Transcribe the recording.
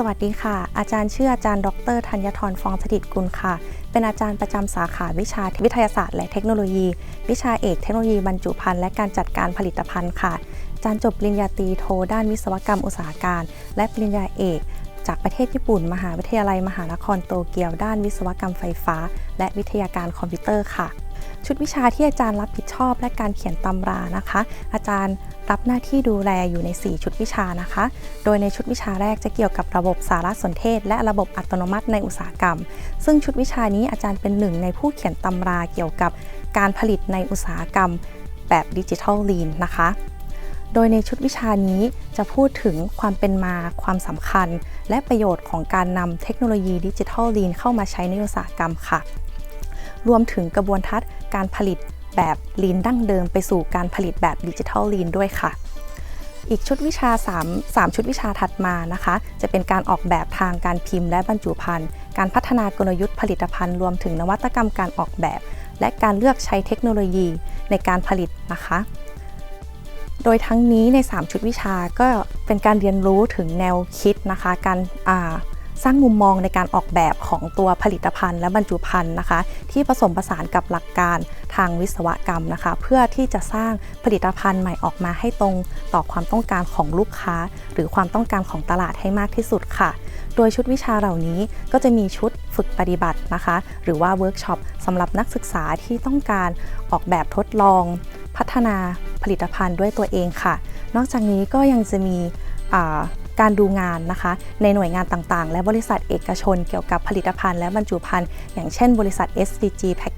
สวัสดีค่ะ อาจารย์ชื่ออาจารย์ ดรธัญทรฟองสถิตกุลค่ะ เป็นอาจารย์ประจำสาขาวิชาวิทยาศาสตร์และเทคโนโลยี วิชาเอกเทคโนโลยีบรรจุภัณฑ์และการจัดการผลิตภัณฑ์ค่ะ อาจารย์จบปริญญาตรีโทด้านวิศวกรรมอุตสาหการ และปริญญาเอก จากประเทศญี่ปุ่น มหาวิทยาลัยมหานครโตเกียวด้านวิศวกรรมไฟฟ้า และวิทยาการคอมพิวเตอร์ค่ะ ชุดวิชาที่อาจารย์รับผิดชอบ และการเขียนตำรานะคะ อาจารย์รับหน้าที่ดูแลอยู่ใน 4 ชุดวิชานะคะ โดยในชุดวิชาแรกจะเกี่ยวกับระบบสารสนเทศ และระบบอัตโนมัติในอุตสาหกรรม ซึ่งชุดวิชานี้อาจารย์เป็นหนึ่งในผู้เขียนตำราเกี่ยวกับการผลิตในอุตสาหกรรม แบบดิจิทัลลีนนะคะ โดยในชุดวิชานี้จะพูดถึงความเป็นมา ความสำคัญ และประโยชน์ของการนำเทคโนโลยีดิจิทัลลีนเข้ามาใช้ในอุตสาหกรรมค่ะ รวมถึงกระบวนทัศน์การผลิตแบบลีนดั้งเดิมไปสู่การผลิตแบบดิจิทัลลีนด้วยค่ะ อีกชุดวิชา 3 3 ชุดวิชาถัดมานะคะ จะเป็นการออกแบบทางการพิมพ์และบรรจุภัณฑ์ การพัฒนากลยุทธ์ผลิตภัณฑ์รวมถึงนวัตกรรมการออกแบบ และการเลือกใช้เทคโนโลยีในการผลิตนะคะโดยทั้งนี้ใน 3 ชุดวิชาก็เป็นการเรียนรู้ถึงแนวคิดนะคะ การ สร้างมุมมองในการออกแบบของตัวผลิตภัณฑ์ และบรรจุภัณฑ์นะคะ ที่ผสมผสานกับหลักการทางวิศวกรรมนะคะ เพื่อที่จะสร้างผลิตภัณฑ์ใหม่ออกมาให้ตรงต่อความต้องการของลูกค้า หรือความต้องการของตลาดให้มากที่สุดค่ะ โดยชุดวิชาเหล่านี้ก็จะมีชุดฝึกปฏิบัตินะคะ หรือว่าเวิร์กช็อปสำหรับนักศึกษาที่ต้องการออกแบบทดลอง พัฒนาผลิตภัณฑ์ด้วยตัวเองค่ะ นอกจากนี้ก็ยังจะมี การดูงานนะคะ ในหน่วยงานต่างๆ และบริษัทเอกชนเกี่ยวกับผลิตภัณฑ์และบรรจุภัณฑ์อย่างเช่นบริษัท SDG